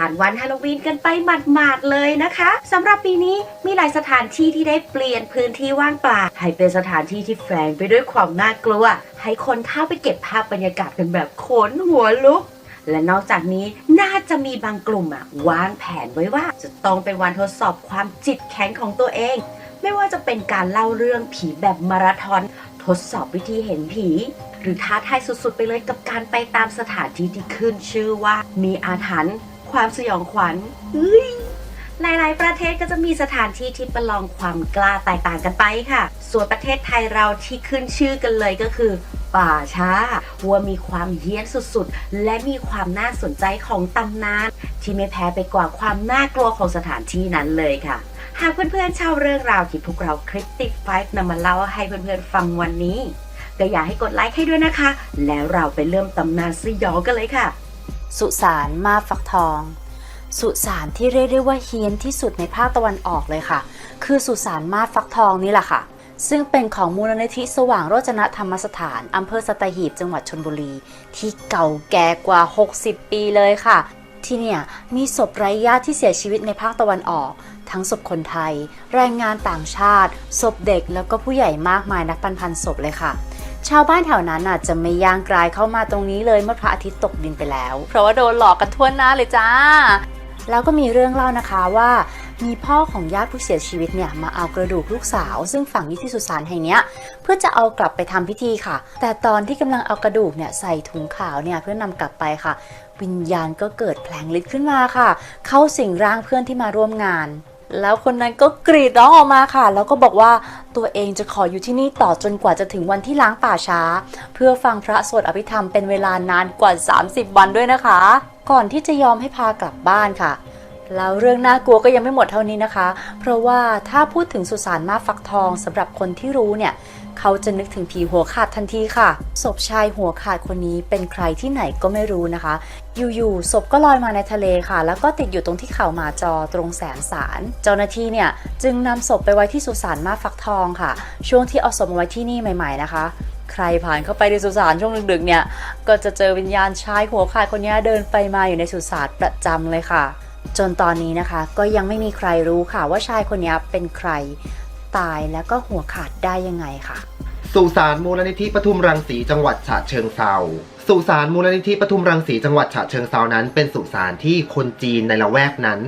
ผ่านวันฮาโลวีนกันไปหมาดๆเลยนะคะสำหรับปีนี้มีหลายสถานที่ที่ได้เปลี่ยนพื้นที่ว่างเปล่าให้เป็นสถานที่ที่แฝงไปด้วยความน่ากลัว ให้คนเข้าไปเก็บภาพบรรยากาศกันแบบขนหัวลุกและนอกจากนี้น่าจะมีบางกลุ่มอะวางแผนไว้ว่า จะต้องเป็นวันทดสอบความจิตแข็งของตัวเอง ไม่ว่าจะเป็นการเล่าเรื่องผีแบบมาราธอนทดสอบวิธีเห็นผี หรือท้าทายสุดๆ ไปเลยกับการไปตามสถานที่ที่ขึ้นชื่อว่า มีอาถรรพ์ ความสยองขวัญหลาย ๆ ประเทศก็จะมีสถานที่ที่ประลองความกล้าแตกต่างกันไปค่ะ ส่วนประเทศไทยเราที่ขึ้นชื่อกันเลยก็คือ ป่าช้าว่ามีความเฮี้ยนสุด ๆ และมีความน่าสนใจของตำนาน ที่ไม่แพ้ไปกว่าความน่ากลัวของสถานที่นั้นเลยค่ะหากเพื่อนๆชาวเรื่องราวที่พวกเราคลิปติดไฟนำมาเล่าให้เพื่อนๆฟังวันนี้ ก็อยากให้กดไลค์ให้ด้วยนะคะ แล้วเราไปเริ่มตำนานสยองกันเลยค่ะ สุสานมาฟักทอง สุสานที่เรียกได้ว่าเฮี้ยนที่สุดในภาคตะวันออกเลยค่ะ คือสุสานมาฟักทองนี่แหละค่ะ ซึ่งเป็นของมูลนิธิสว่างโรจนธรรมสถานอำเภอสตหีบจังหวัดชนบุรี ที่เก่าแก่กว่า 60 ปีเลยค่ะ ที่เนี่ยมีศพไร้ญาติที่เสียชีวิตในภาคตะวันออก ทั้งศพคนไทย แรงงานต่างชาติ ศพเด็กแล้วก็ผู้ใหญ่มากมายนับพันๆศพเลยค่ะ ชาวบ้านแถวนั้นน่ะจะไม่ย่างกรายเข้ามาตรงนี้เลยเมื่อพระอาทิตย์ตกดินไปแล้ว เพราะว่าโดนหลอกกันทั่วหน้าเลยจ้า แล้วก็มีเรื่องเล่านะคะว่ามีพ่อของญาติผู้เสียชีวิตเนี่ยมาเอากระดูกลูกสาว ซึ่งฝังอยู่ที่สุสานแห่งเนี้ยเพื่อจะเอากลับไปทำพิธีค่ะ แต่ตอนที่กำลังเอากระดูกเนี่ยใส่ถุงขาวเนี่ยเพื่อนำกลับไปค่ะ วิญญาณก็เกิดแผลงฤทธิ์ขึ้นมาค่ะ เข้าสิงร่างเพื่อนที่มาร่วมงาน แล้วคนนั้นก็กรีดร้องออกมาค่ะ แล้วก็บอกว่าตัวเองจะขออยู่ที่นี่ต่อจนกว่าจะถึงวันที่ล้างป่าช้า เพื่อฟังพระสวดอภิธรรมเป็นเวลานานกว่า 30 วันด้วยนะคะ ก่อนที่จะยอมให้พากลับบ้านค่ะ แล้วเรื่องน่ากลัวก็ยังไม่หมดเท่านี้นะคะ เพราะว่าถ้าพูดถึงสุสานมาฟักทองสำหรับคนที่รู้เนี่ย เขาจะนึกถึงผีหัวขาดทันทีค่ะ ศพชายหัวขาดคนนี้เป็นใครที่ไหนก็ไม่รู้นะคะ อยู่ๆศพก็ลอยมาในทะเลค่ะ แล้วก็ติดอยู่ตรงที่เขาหมาจอตรงแสนสารเจ้าหน้าที่เนี่ยจึงนำศพไปไว้ที่สุสานมาฟักทองค่ะ ช่วงที่เอาศพมาไว้ที่นี่ใหม่ ๆ นะคะใครผ่านเข้าไปในสุสานช่วงดึกๆเนี่ย ก็จะเจอวิญญาณชายหัวขาดคนนี้เดินไปมาอยู่ในสุสานประจำเลยค่ะ จนตอนนี้นะคะก็ยังไม่มีใครรู้ค่ะว่าชายคนนี้เป็นใคร ตายแล้วก็หัวขาดได้ยังไงค่ะ สุสานมูลนิธิปทุมรังสีจังหวัดฉะเชิงเซาสุสานมูลนิธิปทุมรังสีจังหวัดฉะเชิงเซานั้น เป็นสุสานที่คนจีนในละแวกนั้น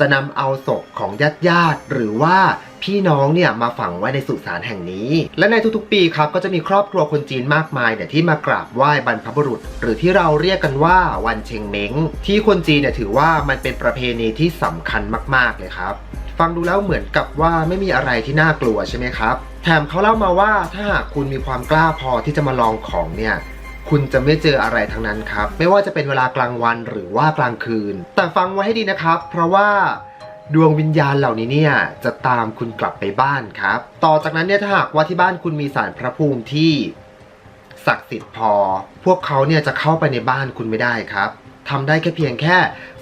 จะนำเอาศพของญาติญาติหรือว่าพี่น้องเนี่ยมาฝังไว้ในสุสานแห่งนี้ และในทุกๆปีครับก็จะมีครอบครัวคนจีนมากมายเนี่ยที่มากราบไหว้บรรพบุรุษ หรือที่เราเรียกกันว่าวันเชงเม้งที่คนจีนเนี่ยถือว่ามันเป็นประเพณีที่สำคัญมากๆเลยครับ ฟังดูแล้วเหมือนกับว่าไม่มีอะไรที่น่ากลัวใช่ไหมครับ แถมเขาเล่ามาว่าถ้าหากคุณมีความกล้าพอที่จะมาลองของเนี่ย คุณจะไม่เจออะไรทั้งนั้นครับ ไม่ว่าจะเป็นเวลากลางวันหรือว่ากลางคืน แต่ฟังไว้ให้ดีนะครับ เพราะว่าดวงวิญญาณเหล่านี้เนี่ยจะตามคุณกลับไปบ้านครับ ต่อจากนั้นเนี่ยถ้าหากว่าที่บ้านคุณมีสารพระภูมิที่ศักดิ์สิทธิ์พอ พวกเขาเนี่ยจะเข้าไปในบ้านคุณไม่ได้ครับทำได้แค่เพียงแค่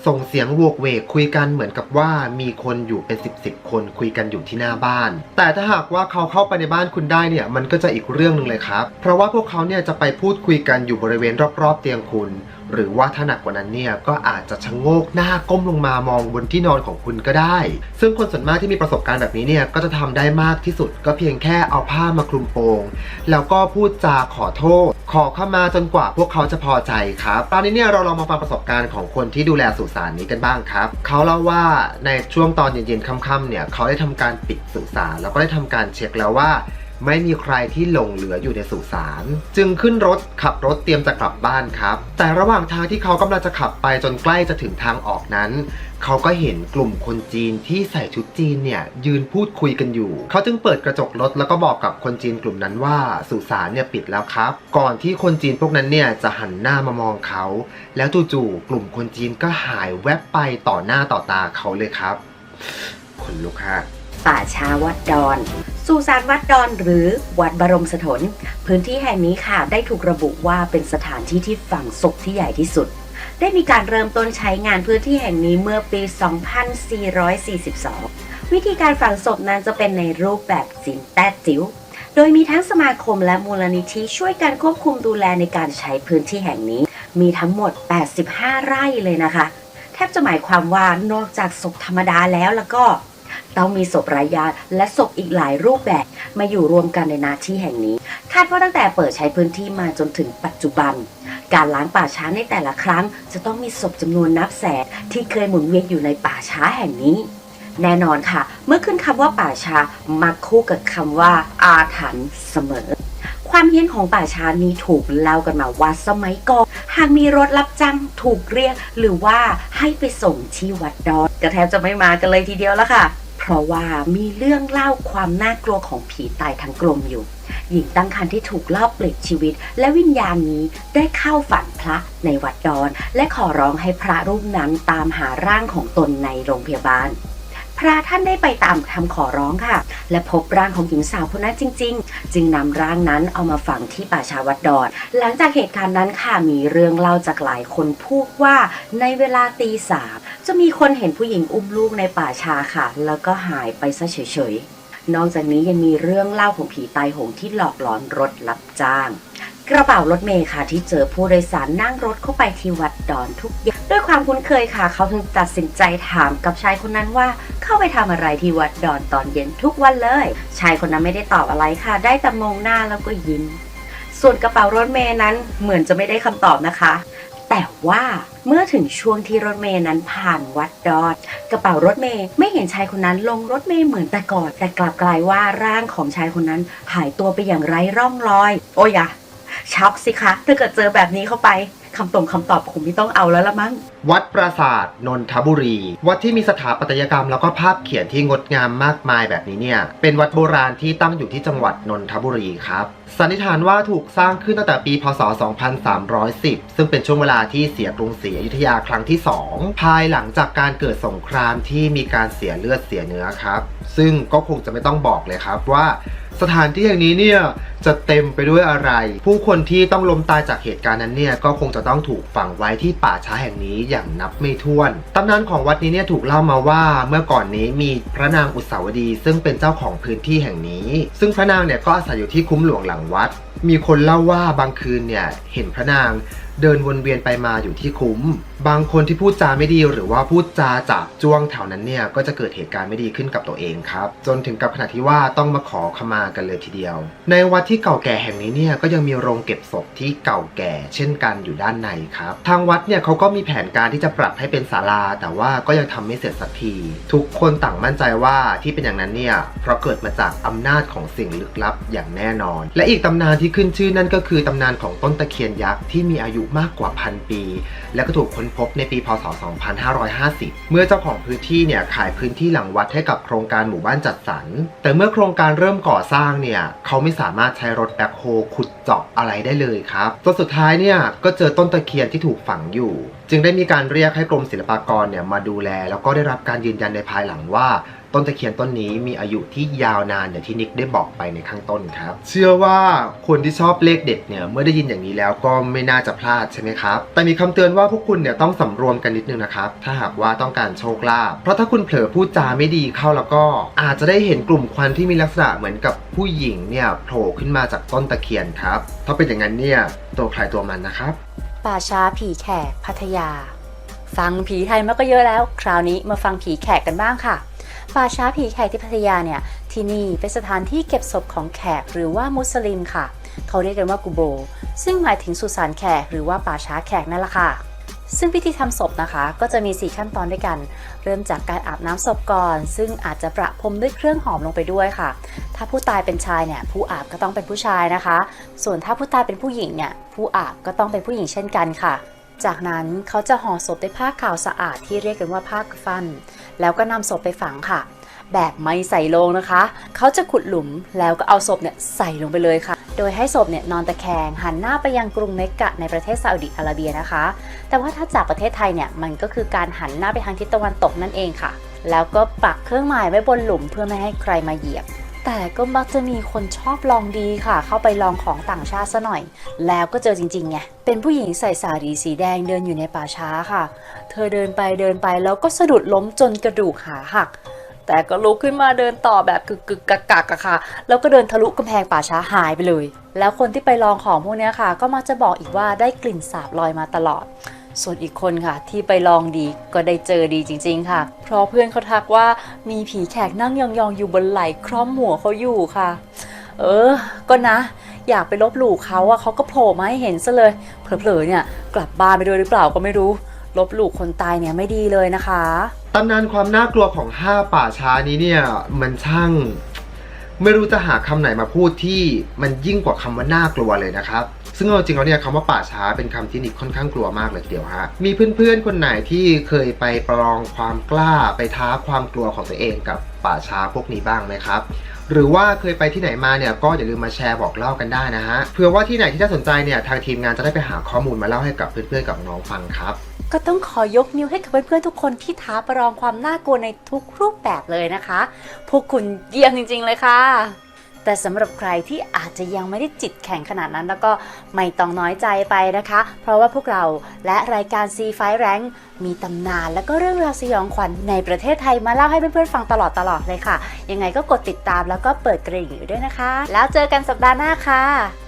ส่งเสียงโวกเวกคุยกันเหมือนกับว่ามีคนอยู่เป็นสิบสิบคนคุยกันอยู่ที่หน้าบ้าน แต่ถ้าหากว่าเขาเข้าไปในบ้านคุณได้เนี่ยมันก็จะอีกเรื่องหนึ่งเลยครับ เพราะว่าพวกเขาเนี่ยจะไปพูดคุยกันอยู่บริเวณรอบๆเตียงคุณ หรือว่าถ้าหนักกว่านั้นเนี่ยก็อาจจะชะโงกหน้าก้มลงมามองบนที่นอนของคุณก็ได้ ซึ่งคนส่วนมากที่มีประสบการณ์แบบนี้เนี่ยก็จะทำได้มากที่สุด ก็เพียงแค่เอาผ้ามาคลุมโปง แล้วก็พูดจาขอโทษ ขอเข้ามาจนกว่าพวกเขาจะพอใจครับ ตอนนี้เนี่ยเราลองมาฟังประสบการณ์ของคนที่ดูแลสุสานนี้กันบ้างครับ เขาเล่าว่าในช่วงตอนเย็นๆค่ำๆเนี่ยเขาได้ทำการปิดสุสานแล้วก็ได้ทำการเช็คแล้วว่า ไม่มีใครที่หลงเหลืออยู่ในสุสาน จึงขึ้นรถขับรถเตรียมจะกลับบ้านครับ แต่ระหว่างทางที่เขากำลังจะขับไปจนใกล้จะถึงทางออกนั้น เขาก็เห็นกลุ่มคนจีนที่ใส่ชุดจีนเนี่ยยืนพูดคุยกันอยู่ เขาจึงเปิดกระจกรถแล้วก็บอกกับคนจีนกลุ่มนั้นว่าสุสานเนี่ยปิดแล้วครับ ก่อนที่คนจีนพวกนั้นเนี่ยจะหันหน้ามามองเขา แล้วจู่ๆกลุ่มคนจีนก็หายแวบไปต่อหน้าต่อตาเขาเลยครับขนลุกฮะป่าช้าวัดดอน สุสานวัดดอนหรือวัดบรมสถน พื้นที่แห่งนี้ค่ะ ได้ถูกระบุว่าเป็นสถานที่ที่ฝังศพที่ใหญ่ที่สุด ได้มีการเริ่มต้นใช้งานพื้นที่แห่งนี้เมื่อปี 2442 วิธีการฝังศพนั้นจะเป็นในรูปแบบสินแต้จิ๋วโดยมีทั้งสมาคมและมูลนิธิช่วยกันควบคุมดูแลในการใช้พื้นที่แห่งนี้ มีทั้งหมด 85 ไร่เลยนะคะ แทบจะหมายความว่านอกจากศพธรรมดาแล้วแล้วก็ ต้องมีศพรายญาติและศพอีกหลายรูปแบบมาอยู่รวมกันในนาที่แห่งนี้ คาดว่าตั้งแต่เปิดใช้พื้นที่มาจนถึงปัจจุบัน การล้างป่าช้าในแต่ละครั้ง จะต้องมีศพจำนวนนับแสนที่เคยหมุนเวียนอยู่ในป่าช้าแห่งนี้ แน่นอนค่ะ เมื่อขึ้นคำว่าป่าช้ามักคู่กับคำว่า อาถรรพ์เสมอความเฮี้ยนของป่าช้านี้ถูกเล่ากันมาว่าสมัยก่อนหากมีรถรับจ้างถูกเรียก หรือว่าให้ไปส่งที่วัดดอนก็แทบจะไม่มากันเลยทีเดียวแล้วค่ะ เพราะว่ามีเรื่องเล่าความน่ากลัวของผีตายทั้งกลมอยู่ หญิงตั้งครรภ์ที่ถูกลอบปลิดชีวิต และวิญญาณนี้ได้เข้าฝันพระในวัดดอน และขอร้องให้พระรูปนั้นตามหาร่างของตนในโรงพยาบาล พระท่านได้ไปตามคำขอร้องค่ะ และพบร่างของหญิงสาวคนนั้นจริง ๆ จึงนำร่างนั้นเอามาฝังที่ป่าชาวัดดอนหลังจากเหตุการณ์นั้นค่ะมีเรื่องเล่าจากหลายคนพูดว่าในเวลาตีสามจะมีคนเห็นผู้หญิงอุ้มลูกในป่าชาค่ะ แล้วก็หายไปซะเฉยๆนอกจากนี้ยังมีเรื่องเล่าของผีตายโหงที่หลอกหลอนรถรับจ้าง กระเป๋ารถเมล์ค่ะที่เจอผู้โดยสารนั่งรถเข้าไปที่วัดดอนทุกอย่างด้วยความคุ้นเคยค่ะ เขาถึงตัดสินใจถามกับชายคนนั้นว่าเข้าไปทำอะไรที่วัดดอนตอนเย็นทุกวันเลย ชายคนนั้นไม่ได้ตอบอะไรค่ะ ได้แต่มองหน้าแล้วก็ยิ้ม ส่วนกระเป๋ารถเมล์นั้นเหมือนจะไม่ได้คำตอบนะคะ แต่ว่าเมื่อถึงช่วงที่รถเมล์นั้นผ่านวัดดอนกระเป๋ารถเมย์ไม่เห็นชายคนนั้นลงรถเมย์เหมือนแต่ก่อนแต่กลับกลายว่าร่างของชายคนนั้นหายตัวไปอย่างไร้ร่องรอย โอ้ยอะ ช็อกสิคะ ถ้าเกิดเจอแบบนี้เข้าไปคำตรงคำตอบคงไม่ต้องเอาแล้วละมั้ง วัดปราสาทนนทบุรี วัดที่มีสถาปัตยกรรมแล้วก็ภาพเขียนที่งดงามมากมายแบบนี้เนี่ย เป็นวัดโบราณที่ตั้งอยู่ที่จังหวัดนนทบุรีครับ สันนิษฐานว่าถูกสร้างขึ้นตั้งแต่ปี พศ 2310 ซึ่งเป็นช่วงเวลาที่เสียกรุงศรีอยุธยาครั้งที่ 2 ภายหลังจากการเกิดสงครามที่มีการเสียเลือดเสียเนื้อครับ ซึ่งก็คงจะไม่ต้องบอกเลยครับว่า สถานที่แห่งนี้เนี่ยจะเต็มไปด้วยอะไร ผู้คนที่ต้องล้มตายจากเหตุการณ์นั้นเนี่ยก็คงจะต้องถูกฝังไว้ที่ป่าช้าแห่งนี้อย่างนับไม่ถ้วนตำนานของวัดนี้เนี่ยถูกเล่ามาว่าเมื่อก่อนนี้มีพระนางอุสาวดี ซึ่งเป็นเจ้าของพื้นที่แห่งนี้ ซึ่งพระนางเนี่ยก็อาศัยอยู่ที่คุ้มหลวงหลังวัด มีคนเล่าว่าบางคืนเนี่ยเห็นพระนาง เดินวนเวียนไปมาอยู่ที่คุ้ม บางคนที่พูดจาไม่ดีหรือว่าพูดจาจับจ้วงแถวนั้นเนี่ยก็จะเกิดเหตุการณ์ไม่ดีขึ้นกับตัวเองครับ จนถึงกับขนาดที่ว่าต้องมาขอขมากันเลยทีเดียว ในวัดที่เก่าแก่แห่งนี้เนี่ยก็ยังมีโรงเก็บศพที่เก่าแก่ เช่นกันอยู่ด้านในครับ ทางวัดเนี่ยเขาก็มีแผนการที่จะปรับให้เป็นศาลา แต่ว่าก็ยังทำไม่เสร็จสักที ทุกคนต่างมั่นใจว่าที่เป็นอย่างนั้นเนี่ยเพราะเกิดมาจากอำนาจของสิ่งลึกลับอย่างแน่นอน และอีกตำนานที่ขึ้นชื่อนั่นก็คือตำนานของต้นตะเคียนยักษ์ที่มีอายุมากกว่าพันปี และก็ถูกค้นพบในปีพศ 2550 เมื่อเจ้าของพื้นที่เนี่ยขายพื้นที่หลังวัดให้กับโครงการหมู่บ้านจัดสรร แต่เมื่อโครงการเริ่มก่อสร้างเนี่ยเขาไม่สามารถใช้รถแบ็คโฮขุดเจาะอะไรได้เลยครับจนสุดท้ายเนี่ยก็เจอต้นตะเคียนที่ถูกฝังอยู่ จึงได้มีการเรียกให้กรมศิลปากรเนี่ยมาดูแล แล้วก็ได้รับการยืนยันในภายหลังว่า ต้นตะเคียนต้นนี้มีอายุที่ยาวนานอย่างที่นิกได้บอกไปในข้างต้นครับ เชื่อว่าคนที่ชอบเลขเด็ดเนี่ยเมื่อได้ยินอย่างนี้แล้วก็ไม่น่าจะพลาดใช่ไหมครับ แต่มีคำเตือนว่าพวกคุณเนี่ยต้องสำรวมกันนิดนึงนะครับ ถ้าหากว่าต้องการโชคลาภ เพราะถ้าคุณเผลอพูดจาไม่ดีเข้าแล้วก็ อาจจะได้เห็นกลุ่มควันที่มีลักษณะเหมือนกับผู้หญิงเนี่ยโผล่ขึ้นมาจากต้นตะเคียนครับ ถ้าเป็นอย่างนั้นเนี่ยตัวใครตัวมันนะครับ ป่าช้าผีแขกพัทยา ฟังผีไทยมาก็เยอะแล้ว คราวนี้มาฟังผีแขกกันบ้างค่ะ ป่าช้าผีแขกที่พัทยาเนี่ยที่นี่เป็นสถานที่เก็บศพของแขกหรือว่ามุสลิมค่ะ เขาเรียกกันว่ากุโบ ซึ่งหมายถึงสุสานแขกหรือว่าป่าช้าแขกนั่นแหละค่ะซึ่งพิธีทำศพนะคะ ก็จะมี 4 ขั้นตอนด้วยกัน เริ่มจากการอาบน้ำศพก่อน ซึ่งอาจจะประพรมด้วยเครื่องหอมลงไปด้วยค่ะ ถ้าผู้ตายเป็นชายเนี่ยผู้อาบก็ต้องเป็นผู้ชายนะคะ ส่วนถ้าผู้ตายเป็นผู้หญิงเนี่ยผู้อาบก็ต้องเป็นผู้หญิงเช่นกันค่ะ จากนั้นเขาจะห่อศพด้วยผ้าขาวสะอาดที่เรียกกันว่าผ้ากฟัน แล้วก็นำศพไปฝังค่ะ แบบไม่ใส่โลงนะคะ เขาจะขุดหลุมแล้วก็เอาศพเนี่ยใส่ลงไปเลยค่ะ โดยให้ศพเนี่ยนอนตะแคงหันหน้าไปยังกรุงเมกะในประเทศซาอุดิอาระเบียนะคะ แต่ว่าถ้าจากประเทศไทยเนี่ยมันก็คือการหันหน้าไปทางทิศตะวันตกนั่นเองค่ะ แล้วก็ปักเครื่องหมายไว้บนหลุมเพื่อไม่ให้ใครมาเหยียบ แต่ก็มักจะมีคนชอบลองดีค่ะ เข้าไปลองของต่างชาติซะหน่อย แล้วก็เจอจริงๆไงเป็นผู้หญิงใส่สารีสีแดงเดินอยู่ในป่าช้าค่ะ เธอเดินไปเดินไปแล้วก็สะดุดล้มจนกระดูกขาหักแต่ก็ลุกขึ้นมาเดินต่อแบบกึกกึกกักกักอะค่ะ แล้วก็เดินทะลุกำแพงป่าช้าหายไปเลย แล้วคนที่ไปลองของพวกนี้ค่ะ ก็มักจะบอกอีกว่าได้กลิ่นสาบลอยมาตลอด ส่วนอีกคนค่ะที่ไปลองดีก็ได้เจอดีจริง ๆ ค่ะ เพราะเพื่อนเขาทักว่ามีผีแขกนั่งยองๆอยู่บนไหล่คล้อมหัวเขาอยู่ค่ะ เออ ก็นะ อยากไปลบหลู่เขาอะเขาก็โผล่มาให้เห็นซะเลยเผลอๆเนี่ย กลับบ้านไปด้วยหรือเปล่าก็ไม่รู้ ลบหลู่คนตายเนี่ยไม่ดีเลยนะคะ ตำนานความน่ากลัวของห้าป่าช้านี้เนี่ยมันช่าง ไม่รู้จะหาคำไหนมาพูดที่มันยิ่งกว่าคำว่าน่ากลัวเลยนะครับ ซึ่งเอาจริงแล้วเนี่ยคำว่าป่าช้าเป็นคำที่นิกค่อนข้างกลัวมากเลยทีเดียวฮะ มีเพื่อนๆคนไหนที่เคยไปประลองความกล้าไปท้าความกลัวของตัวเองกับป่าช้าพวกนี้บ้างไหมครับหรือว่าเคยไปที่ไหนมาเนี่ยก็อย่าลืมมาแชร์บอกเล่ากันได้นะฮะเผื่อว่าที่ไหนที่น่าสนใจเนี่ยทางทีมงานจะได้ไปหาข้อมูลมาเล่าให้กับเพื่อนๆกับน้องฟังครับ ก็ต้องขอยกนิ้วให้กับเพื่อนๆทุกคนที่ท้าประลองความน่ากลัวในทุกรูปแบบเลยนะคะ พวกคุณเยี่ยมจริง ๆ เลยค่ะ แต่สำหรับใครที่อาจจะยังไม่ได้จิตแข็งขนาดนั้น แล้วก็ไม่ต้องน้อยใจไปนะคะ เพราะว่าพวกเราและรายการ C f i Rank มีตำนานและก็เรื่องราวสยองขวัญในประเทศไทยมาเล่าให้เพื่อนๆฟังตลอดตลอดๆเลยค่ะ ยังไงก็กดติดตามแล้วก็เปิดกระดิ่งอยู่ด้วยนะคะ แล้วเจอกันสัปดาห์หน้าค่ะ